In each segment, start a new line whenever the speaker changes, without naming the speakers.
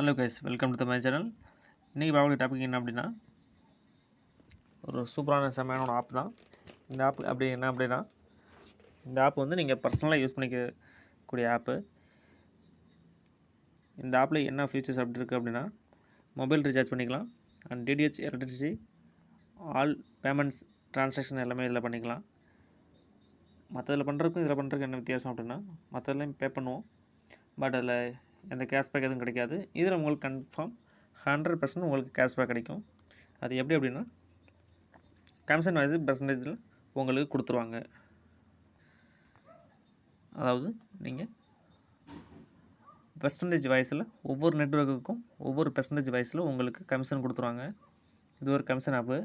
Hello guys welcome to the my channel இன்றைக்கி பார்க்கக்கூடிய topic என்ன அப்படின்னா ஒரு சூப்பரான செம்மையான ஒரு ஆப் தான். இந்த ஆப் அப்படி என்ன அப்படின்னா இந்த ஆப் வந்து நீங்கள் பர்சனலாக யூஸ் பண்ணிக்கக்கூடிய ஆப்பு இந்த ஆப்பில் என்ன ஃபீச்சர்ஸ் அப்படி இருக்குது அப்படின்னா மொபைல் ரீசார்ஜ் பண்ணிக்கலாம். And DTH electricity all payments transaction எல்லாமே இதில் பண்ணிக்கலாம். மற்றதில் பண்ணுறதுக்கும் இதில் பண்ணுறதுக்கு என்ன வித்தியாசம் அப்படின்னா மற்றதுலையும் பே பண்ணுவோம். பட் அதில் எந்த கேஷ்பேக் எதுவும் கிடைக்காது. இதில் உங்களுக்கு கன்ஃபார்ம் ஹண்ட்ரட் பர்சன்ட் உங்களுக்கு கேஷ்பேக் கிடைக்கும். அது எப்படி அப்படின்னா கமிஷன் வைஸ் பர்சன்டேஜில் உங்களுக்கு கொடுத்துருவாங்க. அதாவது நீங்கள் பர்சன்டேஜ் வயசில் ஒவ்வொரு நெட்ஒர்க்குக்கும் ஒவ்வொரு பெர்சன்டேஜ் வயசில் உங்களுக்கு கமிஷன் கொடுத்துருவாங்க. இது ஒரு கமிஷன் ஆப்பு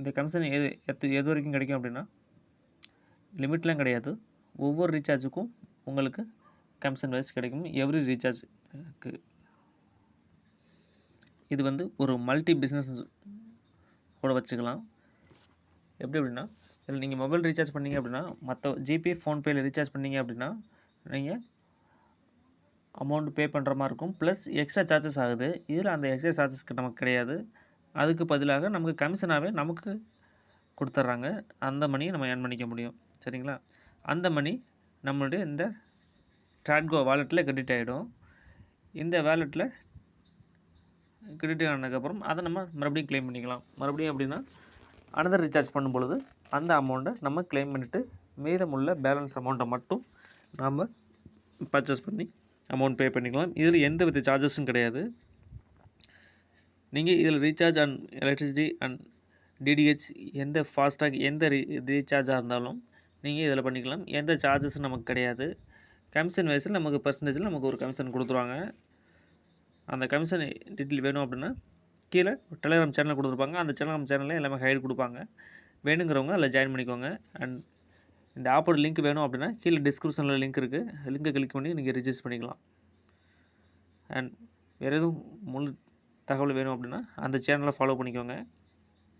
இந்த கமிஷன் எது எத்து எது வரைக்கும் கிடைக்கும் அப்படின்னா லிமிட்லாம் கிடையாது. ஒவ்வொரு ரீசார்ஜுக்கும் உங்களுக்கு கமிஷன் வைஸ் கிடைக்கும். எவ்ரி ரீசார்ஜ்க்கு இது வந்து ஒரு மல்டி பிஸ்னஸ் கூட வச்சுக்கலாம். எப்படி அப்படின்னா இதில் நீங்கள் மொபைல் ரீசார்ஜ் பண்ணிங்க அப்படின்னா மற்ற ஜிபே ஃபோன்பேயில் ரீசார்ஜ் பண்ணீங்க அப்படின்னா நீங்கள் அமௌண்ட் பே பண்ணுற மாதிரி இருக்கும். ப்ளஸ் எக்ஸ்ட்ரா சார்ஜஸ் ஆகுது. இதில் அந்த எக்ஸ்ட்ரா சார்ஜஸ்க்கு நமக்கு கிடையாது. அதுக்கு பதிலாக நமக்கு கமிஷனாகவே நமக்கு கொடுத்துட்றாங்க. அந்த மணியை நம்ம ஏர்ன் பண்ணிக்க முடியும். சரிங்களா? அந்த மணி நம்மளுடைய இந்த ட்ராட்கோ வாலெட்டில் கிரெடிட் ஆகிடும் இந்த வேலெட்டில் கிரெடிட் ஆனதுக்கப்புறம் அதை நம்ம மறுபடியும் க்ளைம் பண்ணிக்கலாம். மறுபடியும் அப்படின்னா அனதர் ரீசார்ஜ் பண்ணும் பொழுது அந்த அமௌண்ட்டை நம்ம க்ளைம் பண்ணிவிட்டு மீதமுள்ள பேலன்ஸ் அமௌண்ட்டை மட்டும் நாம் பர்ச்சேஸ் பண்ணி அமௌண்ட் பே பண்ணிக்கலாம். இதில் எந்த வித சார்ஜஸும் கிடையாது. நீங்கள் இதில் recharge and electricity and DTH எந்த ஃபாஸ்டாக் எந்த ரீ ரீசார்ஜாக இருந்தாலும் நீங்கள் இதில் பண்ணிக்கலாம். எந்த சார்ஜஸும் நமக்கு கிடையாது. கமிஷன் வைஸில் நமக்கு பர்சன்டேஜில் நமக்கு ஒரு கமிஷன் கொடுத்துருவாங்க. அந்த கமிஷன் டீட்டெயில் வேணும் அப்படின்னா கீழே டெலிகிராம் சேனல் கொடுத்துருப்பாங்க. அந்த டெலிகிராம் சேனலில் எல்லாமே ஹைட் கொடுப்பாங்க. வேணுங்கிறவங்க அதில் ஜாயின் பண்ணிக்கோங்க. அண்ட் இந்த ஆப்போட லிங்க் வேணும் அப்படின்னா கீழே டிஸ்கிரிப்ஷனில் லிங்க் இருக்குது லிங்கை கிளிக் பண்ணி நீங்கள் ரிஜிஸ்டர் பண்ணிக்கலாம். அண்ட் வேறு எதுவும் முழு தகவல் வேணும் அப்படின்னா அந்த சேனலை ஃபாலோ பண்ணிக்கோங்க.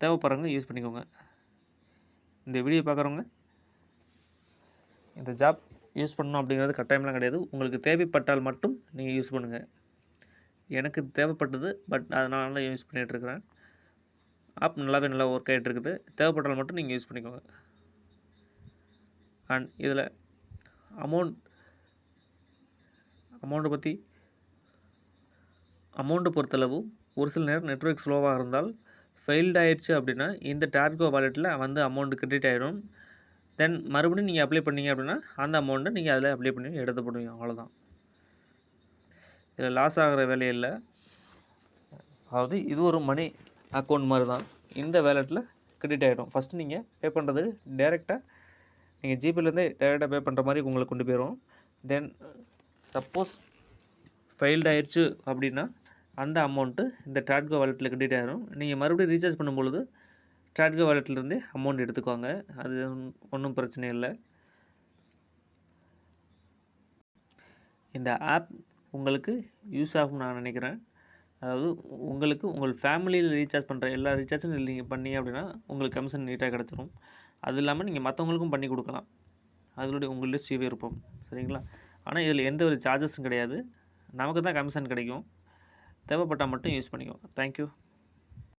தேவைப்படுறவங்க யூஸ் பண்ணிக்கோங்க. இந்த வீடியோ பார்க்குறவங்க இந்த ஜாப் யூஸ் பண்ணணும் அப்படிங்கிறது கட்டாயம்லாம் கிடையாது. உங்களுக்கு தேவைப்பட்டால் மட்டும் நீங்கள் யூஸ் பண்ணுங்கள் எனக்கு தேவைப்பட்டது பட் அதனால யூஸ் பண்ணிகிட்ருக்கிறேன் ஆப் நல்லாவே நல்லா ஒர்க் ஆகிட்டு இருக்குது. தேவைப்பட்டால் மட்டும் நீங்கள் யூஸ் பண்ணிக்கோங்க. அண்ட் இதில் அமௌண்ட் அமௌண்ட்டை பற்றி அமௌண்ட்டை பொறுத்தளவு ஒரு சில நேரம் நெட்ஒர்க் ஸ்லோவாக இருந்தால் ஃபெயில்ட் ஆயிடுச்சு அப்படின்னா இந்த டார்கோ வாலெட்டில் வந்து அமௌண்ட் கிரெடிட் ஆகிடும் தென் மறுபடியும் நீங்கள் அப்ளை பண்ணீங்க அப்படின்னா அந்த அமௌண்ட்டை நீங்கள் அதில் அப்ளை பண்ணி எடுத்து போடுவீங்க. அவ்வளோதான் இதில் லாஸ் ஆகிற வேலையில் அதாவது இது ஒரு மணி அக்கௌண்ட் மாதிரி தான் இந்த வேலெட்டில் கிரெடிட் ஆகிடும் ஃபஸ்ட்டு நீங்கள் பே பண்ணுறது டேரெக்டாக நீங்கள் ஜிபேலேருந்தே டேரெக்டாக பே பண்ணுற மாதிரி உங்களுக்கு கொண்டு போயிடும் தென் சப்போஸ் ஃபெயில்ட் ஆயிடுச்சு அப்படின்னா அந்த அமௌண்ட்டு இந்த டாட்கோ வாலெட்டில் கிரெடிட் ஆகிடும் நீங்கள் மறுபடியும் ரீசார்ஜ் பண்ணும்பொழுது ஸ்ட்ராட்கோ வாலெட்லேருந்து அமௌண்ட் எடுத்துக்குவாங்க அது ஒன்றும் பிரச்சனை இல்லை. இந்த ஆப் உங்களுக்கு யூஸ் ஆகும் நான் நினைக்கிறேன். அதாவது உங்களுக்கு உங்கள் ஃபேமிலியில் ரீசார்ஜ் பண்ணுற எல்லா ரீசார்ஜும் நீங்கள் பண்ணி அப்படின்னா உங்களுக்கு கமிஷன் நீட்டாக கிடச்சிரும். அது இல்லாமல் நீங்கள் மற்றவங்களுக்கும் பண்ணி கொடுக்கலாம். அதனுடைய உங்களுடைய சுய விருப்பம் சரிங்களா? ஆனால் இதில் எந்த ஒரு சார்ஜஸும் கிடையாது. நமக்கு தான் கமிஷன் கிடைக்கும். தேவைப்பட்டால் மட்டும் யூஸ் பண்ணிக்கோ. தேங்க்யூ